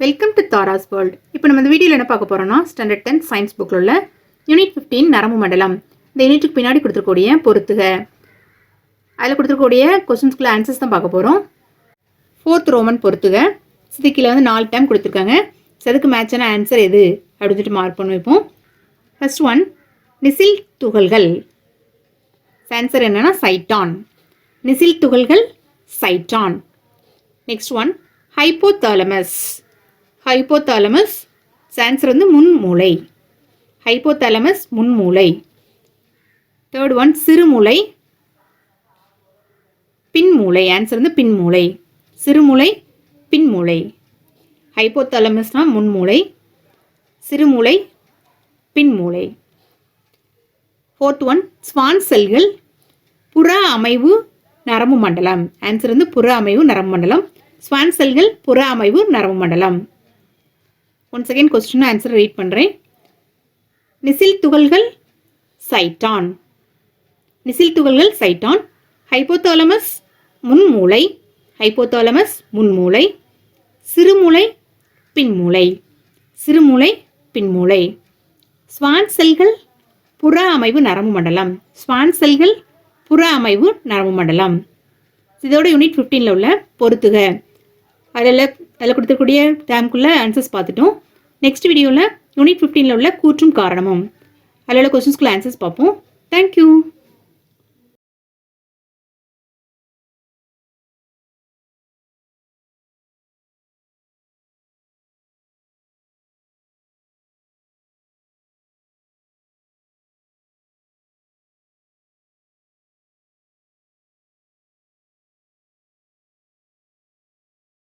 Welcome to Tara's world இப்போ நம்ம இந்த வீடியோவில் என்ன பார்க்க போகிறோம்னா ஸ்டாண்டர்ட் டென் சயின்ஸ் புக்கில் உள்ள யூனிட் 15 நரம்பு மண்டலம். இந்த யூனிட்டுக்கு பின்னாடி கொடுத்துருக்கூடிய பொறுத்துக அதில் கொடுத்துருக்கூடிய கொஸ்டின்ஸ்குள்ள ஆன்சர்ஸ் தான் பார்க்க போகிறோம் ஃபோர்த் ரோமன் பொறுத்துக சிதிக்கில் வந்து நாலு டைம் கொடுத்துருக்காங்க. So, அதுக்கு மேட்சான ஆன்சர் எது? அப்படின்னு சொல்லிட்டு மார்க் பண்ணி வைப்போம். ஃபர்ஸ்ட் ஒன் நிசில் துகள்கள். ஆன்சர் என்னன்னா சைட்டான் நிசில் துகள்கள் cyton next one hypothalamus hypothalamus answer வந்து முன்மூளை. ஹைப்போதாலமஸ் முன்மூளை. தேர்ட் ஒன் சிறுமூளை. பின்மூளை. ஆன்சர் வந்து பின்மூளை. சிறுமூளை பின்மூளை. ஹைப்போதாலமஸ்னால் முன்மூளை. சிறுமூளை பின்மூளை. ஃபோர்த் ஒன் ஸ்வான் செல்கள் புற அமைவு நரம்பு மண்டலம். ஆன்சர் வந்து புற அமைவு நரம்பு மண்டலம். ஸ்வான் செல்கள் புற அமைவு நரம்பு மண்டலம். One second question answer read பண்ணுறேன் நிசில் துகள்கள் சைட்டான் நிசில் துகள்கள் சைட்டான் ஹைப்போதாலமஸ் முன்மூளை. ஹைப்போதாலமஸ் முன்மூளை. சிறுமூளை பின்மூளை. சிறுமூளை பின்மூளை. ஸ்வான் செல்கள் புற அமைவு நரம்பு மண்டலம். ஸ்வான் செல்கள் புற அமைவு நரம்பு மண்டலம். இதோட யூனிட் 15 உள்ள பொறுத்துக அதில் அதில் கொடுத்துருக்கூடிய டேம்குள்ளே ஆன்சர்ஸ் பார்த்துட்டோம். நெக்ஸ்ட் வீடியோவில் யூனிட் 15 உள்ள கூற்றும் காரணமும். அதில் உள்ள கொஸ்டின்ஸ்குள்ள ஆன்சர்ஸ் பார்ப்போம். தேங்க்யூ